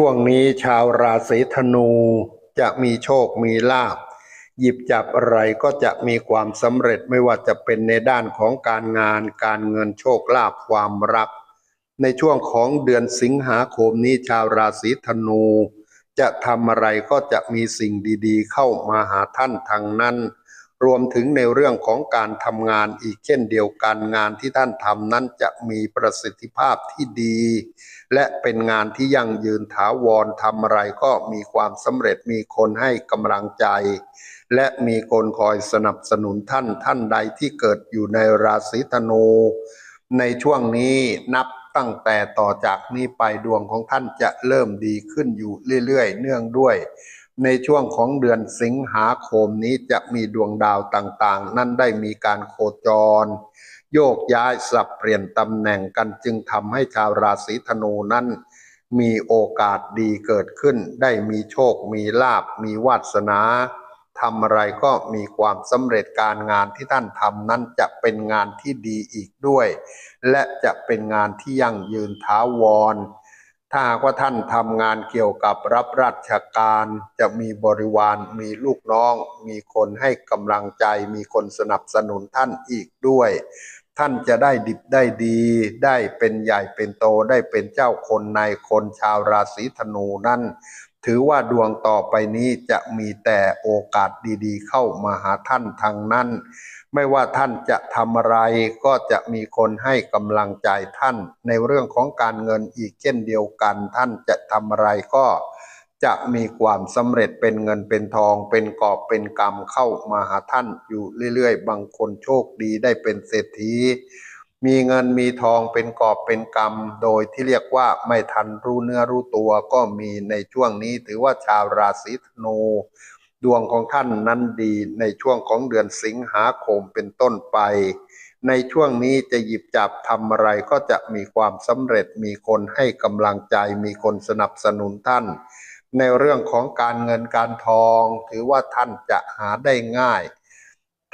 ช่วงนี้ชาวราศีธนูจะมีโชคมีลาภหยิบจับอะไรก็จะมีความสำเร็จไม่ว่าจะเป็นในด้านของการงาน การเงินโชคลาภความรัก ในช่วงของเดือนสิงหาคมนี้ชาวราศีธนู จะทำอะไรก็จะมีสิ่งดีๆ เข้ามาหาท่านทางนั้น รวมถึงในเรื่องของการทำงานอีกเช่นเดียวกันงานที่ท่านทำนั้นจะมีประสิทธิภาพที่ดี และเป็นงานที่ยั่งยืนถาวรทำอะไรก็มีความสำเร็จมีคนให้กำลังใจ และมีคนคอยสนับสนุนท่านท่านใดที่เกิดอยู่ในราศีธนู ในช่วงนี้นับตั้งแต่ต่อจากนี้ไปดวงของท่านจะเริ่มดีขึ้นอยู่เรื่อยๆ เนื่องด้วย ในช่วงของเดือนสิงหาคมนี้จะมีดวงดาวต่างๆ นั่นได้มีการโคจร โยกย้ายสับเปลี่ยนตำแหน่งกันจึงทำให้ชาวราศีธนูนั้น มีโอกาสดีเกิดขึ้น ได้มีโชค มีลาบมีวาสนาทำอะไรก็มีความสำเร็จการงานที่ท่านทำนั้นจะเป็นงานที่ดีอีกด้วย และจะเป็นงานที่ยั่งยืนถาวร ถ้าหากว่าท่านทำงานเกี่ยวกับรับราชการจะมีบริวารมีลูกน้อง มีคนให้กำลังใจ มีคนสนับสนุนท่านอีกด้วย ท่านจะได้ดิบได้ดี ได้เป็นใหญ่เป็นโตได้เป็นเจ้าคนนายคนชาวราศีธนูนั่น ถือว่าดวงต่อไปนี้จะมีแต่โอกาสดีๆ เข้ามาหาท่านทางนั้น ไม่ว่าท่านจะทำอะไรก็จะมีคนให้กำลังใจท่าน ในเรื่องของการเงินอีกเช่นเดียวกัน ท่านจะทำอะไรก็จะมีความสำเร็จเป็นเงินเป็นทอง เป็นกอบเป็นกำเข้ามาหาท่านอยู่เรื่อยๆ บางคนโชคดีได้เป็นเศรษฐี มีเงินมีทองเป็นกอบเป็นกำโดยที่เรียกว่าไม่ทันรู้เนื้อรู้ตัวก็มีในช่วงนี้ถือว่าชาวราศีธนู ดวงของท่านนั้นดีในช่วงของเดือนสิงหาคมเป็นต้นไป ในช่วงนี้จะหยิบจับทำอะไรก็จะมีความสำเร็จมีคนให้กำลังใจมีคนสนับสนุนท่าน ในเรื่องของการเงินการทอง ถือว่าท่านจะหาได้ง่าย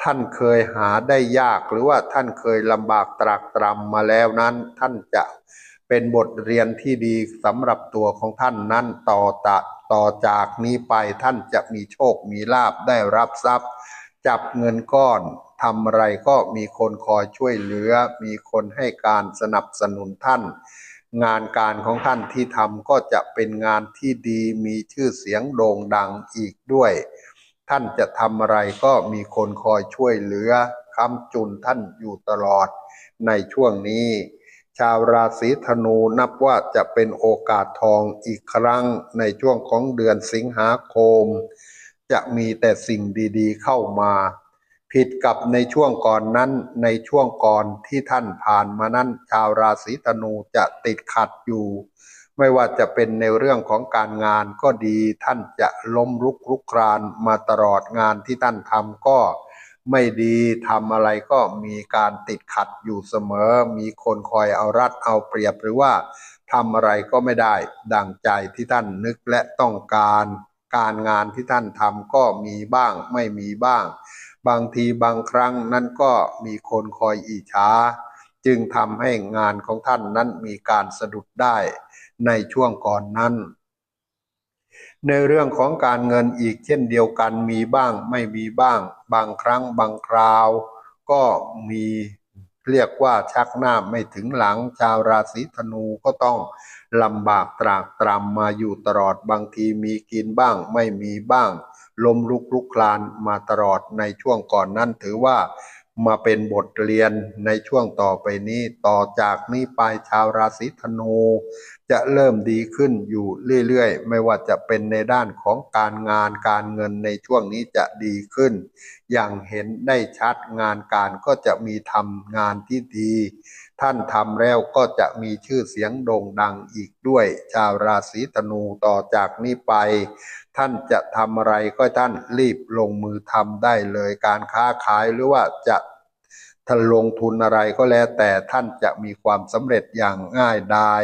ท่านเคยหาได้ยากหรือว่าท่านเคยลำบากตรากตรำมาแล้วนั้น ท่านจะเป็นบทเรียนที่ดีสำหรับตัวของท่านนั้นต่อตะต่อจากนี้ไปท่านจะมีโชคมีลาบได้รับทรัพย์ จับเงินก้อนทำอะไรก็มีคนคอยช่วยเหลือ มีคนให้การสนับสนุนท่าน งานการของท่านที่ทำก็จะเป็นงานที่ดีมีชื่อเสียงโด่งดังอีกด้วย ท่านจะทำอะไรก็มีคนคอยช่วยเหลือค้ำจุนท่านอยู่ตลอดในช่วงนี้ ชาวราศีธนูนับว่าจะเป็นโอกาสทองอีกครั้งในช่วงของเดือนสิงหาคม จะมีแต่สิ่งดีๆเข้ามา ผิดกับในช่วงก่อนนั้นในช่วงก่อนที่ท่านผ่านมานั้น ชาวราศีธนูจะติดขัดอยู่ ไม่ว่าจะเป็นในเรื่องของการงานก็ดีท่านจะล้มลุกคลุกครานมาตลอดงานที่ท่านทำก็ไม่ดีทำอะไรก็มีการติดขัดอยู่เสมอ มีคนคอยเอารัดเอาเปรียบหรือว่าทำอะไรก็ไม่ได้ดังใจที่ท่านนึกและต้องการ การงานที่ท่านทำก็มีบ้างไม่มีบ้าง บางทีบางครั้งนั้นก็มีคนคอยอิจฉาจึงทำให้งานของท่านนั้นมีการสะดุดได้ ในช่วงก่อนนั้น ในเรื่องของการเงินอีกเช่นเดียวกันมีบ้างไม่มีบ้าง บางครั้งบางคราว ก็มีเรียกว่าชักหน้าไม่ถึงหลังชาวราศีธนูก็ต้องลำบากตรากตรำมาอยู่ตลอดบางทีมีกินบ้างไม่มีบ้างลมลุกลุกคลานมาตลอดในช่วงก่อนนั้นถือว่า มาเป็นบทเรียนในช่วงต่อไปนี้ ต่อจากนี้ไปชาวราศีธนู จะเริ่มดีขึ้นอยู่เรื่อยๆ ไม่ว่าจะเป็นในด้านของการงานการเงินในช่วงนี้จะดีขึ้น อย่างเห็นได้ชัดงานการก็จะมีทำงานที่ดี ท่านทำแล้วก็จะมีชื่อเสียงโด่งดังอีกด้วย ชาวราศีธนูต่อจากนี้ไป ท่านจะทำอะไรก็ท่านรีบลงมือทำได้เลยการค้าขายหรือว่าจะท่านลงทุนอะไรก็แล้ว แต่ท่านจะมีความสำเร็จอย่างง่ายดาย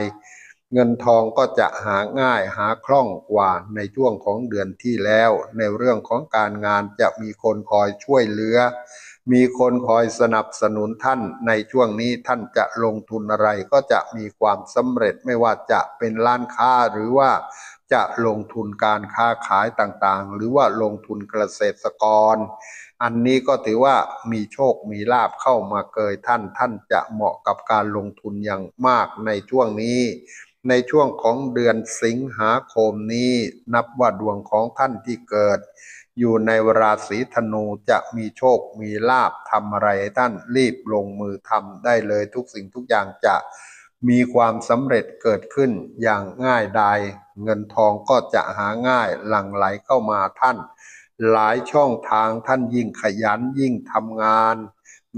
เงินทองก็จะหาง่ายหาคล่องกว่าในช่วงของเดือนที่แล้ว ในเรื่องของการงานจะมีคนคอยช่วยเหลือ มีคนคอยสนับสนุนท่านในช่วงนี้ท่านจะลงทุนอะไรก็จะมีความสำเร็จไม่ว่าจะเป็นร้านค้าหรือว่าจะลงทุนการค้าขายต่างๆ หรือว่าลงทุนเกษตรกร อันนี้ก็ถือว่ามีโชคมีลาบเข้ามาเกยท่านท่านจะเหมาะกับการลงทุนอย่างมากในช่วงนี้ ในช่วงของเดือนสิงหาคมนี้นับว่าดวงของท่านที่เกิด อยู่ในราศีธนูจะมีโชคมีลาบทำอะไรให้ท่านรีบลงมือทำได้เลยทุกสิ่งทุกอย่างจะมีความสำเร็จเกิดขึ้นอย่างง่ายดายเงินทองก็จะหาง่ายหลั่งไหลเข้ามาท่าน หลายช่องทางท่านยิ่งขยันยิ่งทำงาน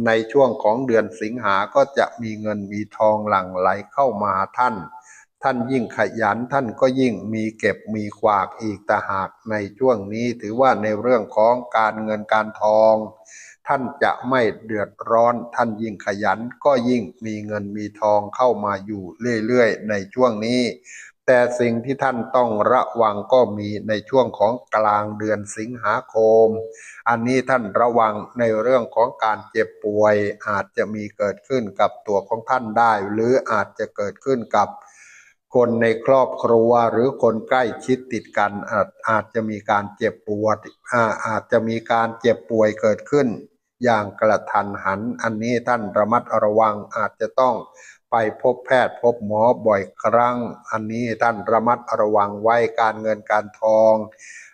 ในช่วงของเดือนสิงหาก็จะมีเงินมีทองหลั่งไหลเข้ามาท่าน ท่านยิ่งขยันท่านก็ยิ่งมีเก็บมีขวากอีกตาหากในช่วงนี้ถือว่าในเรื่องของการเงินการทอง ท่านจะไม่เดือดร้อน ท่านยิ่งขยันก็ยิ่งมีเงินมีทองเข้ามาอยู่เรื่อยๆ ในช่วงนี้ แต่สิ่งที่ท่านต้องระวังก็มีในช่วงของกลางเดือนสิงหาคม อันนี้ท่านระวังในเรื่องของการเจ็บป่วยอาจจะมีเกิดขึ้นกับตัวของท่านได้ หรืออาจจะเกิดขึ้นกับ คนในครอบครัวหรือคนใกล้ชิดติดกันอาจอาจจะมีการเจ็บปวดอาอาจจะมีการเจ็บป่วยเกิดขึ้น อย่างกระทันหัน อันนี้ท่านระมัดระวังอาจจะต้องไปพบแพทย์พบหมอบ่อยครั้ง อันนี้ท่านระมัดระวังไว้การเงินการทอง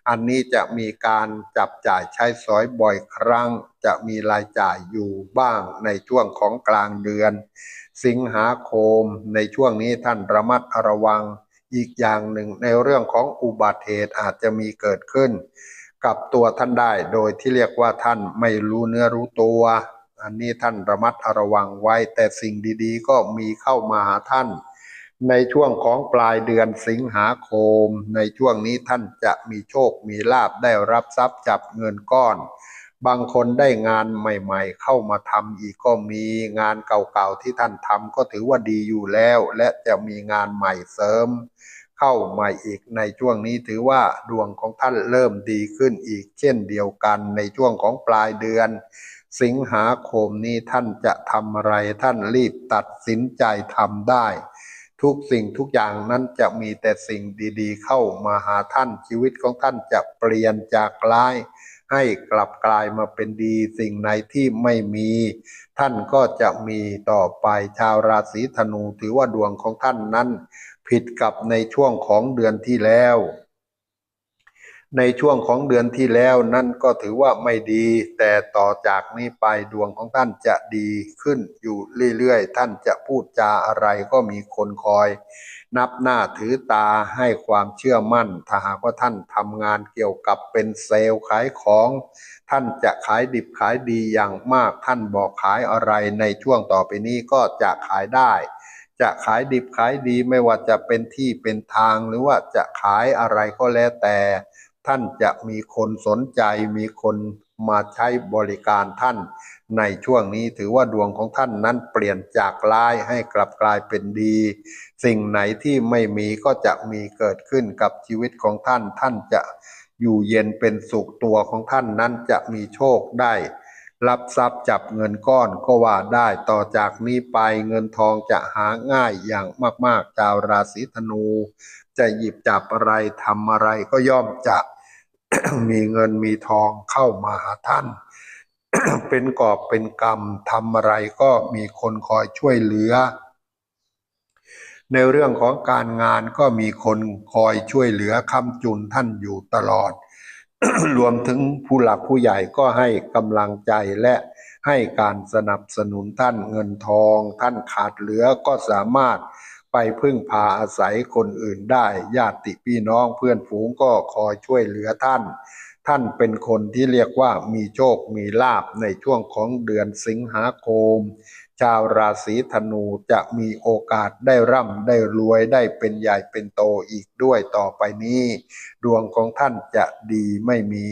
อันนี้จะมีการจับจ่ายใช้สอยบ่อยครั้ง จะมีรายจ่ายอยู่บ้างในช่วงของกลางเดือน สิงหาคม ในช่วงนี้ท่านระมัดระวังอีกอย่างหนึ่งในเรื่องของอุบัติเหตุอาจจะมีเกิดขึ้น กับตัวท่านได้โดยที่เรียกว่าท่านไม่รู้เนื้อรู้ตัว อันนี้ท่านระมัดระวังไว้ แต่สิ่งดีๆ ก็มีเข้ามาหาท่าน ในช่วงของปลายเดือนสิงหาคม ในช่วงนี้ท่านจะมีโชคมีลาบได้รับทรัพย์จับเงินก้อน บางคนได้งานใหม่ๆ เข้ามาทำอีกก็มีงานเก่าๆที่ท่านทำก็ถือว่าดีอยู่แล้ว และจะมีงานใหม่เสริม เข้ามาอีกในช่วงนี้ถือว่าดวงของท่านเริ่มดีขึ้นอีกเช่นเดียวกันในช่วงของปลายเดือน สิงหาคมนี้ท่านจะทำอะไรท่านรีบตัดสินใจทำได้ ทุกสิ่งทุกอย่างนั้นจะมีแต่สิ่งดีๆ เข้ามาหาท่านชีวิตของท่านจะเปลี่ยนจากร้าย ให้กลับกลายมาเป็นดี สิ่งไหนที่ไม่มี ท่านก็จะมีต่อไปชาวราศีธนูถือว่าดวงของท่านนั้น ผิดกับในช่วงของเดือนที่แล้ว ในช่วงของเดือนที่แล้วนั่นก็ถือว่าไม่ดี แต่ต่อจากนี้ไปดวงของท่านจะดีขึ้นอยู่เรื่อยๆ ท่านจะพูดจาอะไรก็มีคนคอย นับหน้าถือตาให้ความเชื่อมั่น ถ้าหากว่าท่านทำงานเกี่ยวกับเป็นเซลล์ขายของ ท่านจะขายดิบขายดีอย่างมาก ท่านบอกขายอะไรในช่วงต่อไปนี้ก็จะขายได้จะขายดิบขายดีไม่ว่าจะเป็นที่เป็นทางหรือว่าจะขายอะไรก็แล้วแต่ ท่านจะมีคนสนใจมีคนมาใช้บริการท่าน ในช่วงนี้ถือว่าดวงของท่านนั้นเปลี่ยนจากร้ายให้กลับกลายเป็นดี สิ่งไหนที่ไม่มีก็จะมีเกิดขึ้นกับชีวิตของท่าน ท่านจะอยู่เย็นเป็นสุขตัวของท่านนั้นจะมีโชคได้ รับทรัพย์จับเงินก้อนก็ว่าได้ต่อจากนี้ไปเงินทองจะหาง่ายอย่างมากๆชาวราศีธนู จะหยิบจับอะไรทำอะไรก็ย่อมจะ มีเงินมีทองเข้ามาหาท่าน เป็นกอบเป็นกรรมทำอะไรก็มีคนคอยช่วยเหลือ ในเรื่องของการงานก็มีคนคอยช่วยเหลือคำจุนท่านอยู่ตลอด รวมถึงผู้หลักผู้ใหญ่ก็ให้กำลังใจและให้การสนับสนุนท่านเงินทอง ท่านขาดเหลือก็สามารถ ไปพึ่งพาอาศัยคนอื่นได้ ญาติพี่น้องเพื่อนฝูงก็คอยช่วยเหลือท่าน ท่านเป็นคนที่เรียกว่ามีโชคมีลาบในช่วงของเดือนสิงหาคม ชาวราศีธนูจะมีโอกาสได้ร่ำได้รวยได้เป็นใหญ่เป็นโตอีกด้วยต่อไปนี้ ดวงของท่านจะดีไม่มี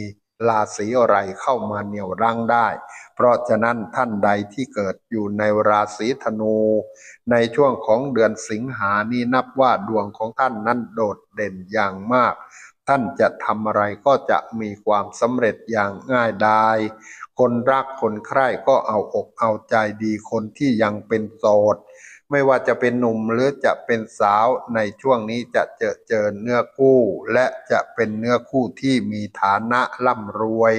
ราศีอะไรเข้ามาเหนี่ยวรั้งได้ เพราะฉะนั้นท่านใดที่เกิดอยู่ในราศีธนู ในช่วงของเดือนสิงหานี้นับว่าดวงของท่านนั้นโดดเด่นอย่างมาก ท่านจะทำอะไรก็จะมีความสำเร็จอย่างง่ายดาย คนรักคนใคร่ก็เอาอกเอาใจดีคนที่ยังเป็นโสด ไม่ว่าจะเป็นหนุ่มหรือจะเป็นสาวในช่วงนี้จะเจอเจอเนื้อคู่ และจะเป็นเนื้อคู่ที่มีฐานะร่ำรวย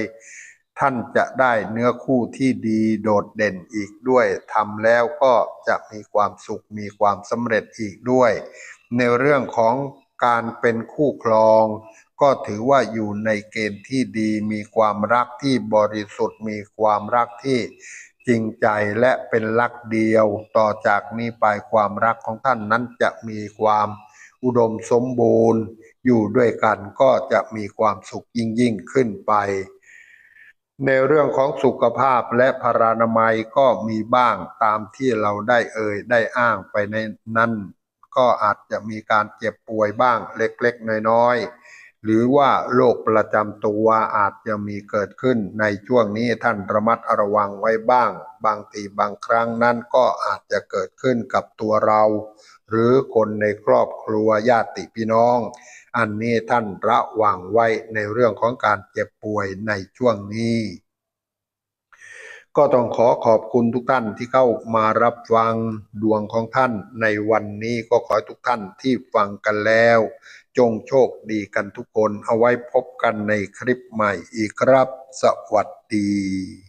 ท่านจะได้เนื้อคู่ที่ดีโดดเด่นอีกด้วยทำแล้วก็จะมีความสุขมีความสำเร็จอีกด้วย ในเรื่องของการเป็นคู่ครอง ก็ถือว่าอยู่ในเกณฑ์ที่ดี มีความรักที่บริสุทธิ์ มีความรักที่ จริงใจและเป็นรักเดียว ต่อจากนี้ไปความรักของท่านนั้นจะมีความอุดมสมบูรณ์ อยู่ด้วยกันก็จะมีความสุขยิ่งยิ่งขึ้นไป ในเรื่องของสุขภาพและพารานามัยก็มีบ้างตามที่เราได้เอ่ยได้อ้างไปในนั้น ก็อาจจะมีการเจ็บป่วยบ้างเล็กๆ น้อยๆ หรือว่าโรคประจำตัวอาจจะมีเกิดขึ้นในช่วงนี้ท่านระมัดระวังไว้บ้าง บางทีบางครั้งนั้นก็อาจจะเกิดขึ้นกับตัวเรา หรือคนในครอบครัวญาติพี่น้อง อันนี้ท่านระวังไว้ในเรื่องของการเจ็บป่วยในช่วงนี้ ก็ต้องขอขอบคุณทุกท่านที่เข้ามารับฟังดวงของท่านในวันนี้ก็ขอให้ทุกท่านที่ฟังกันแล้ว จงโชคดีกันทุกคนเอาไว้พบกันในคลิปใหม่อีกครับ สวัสดี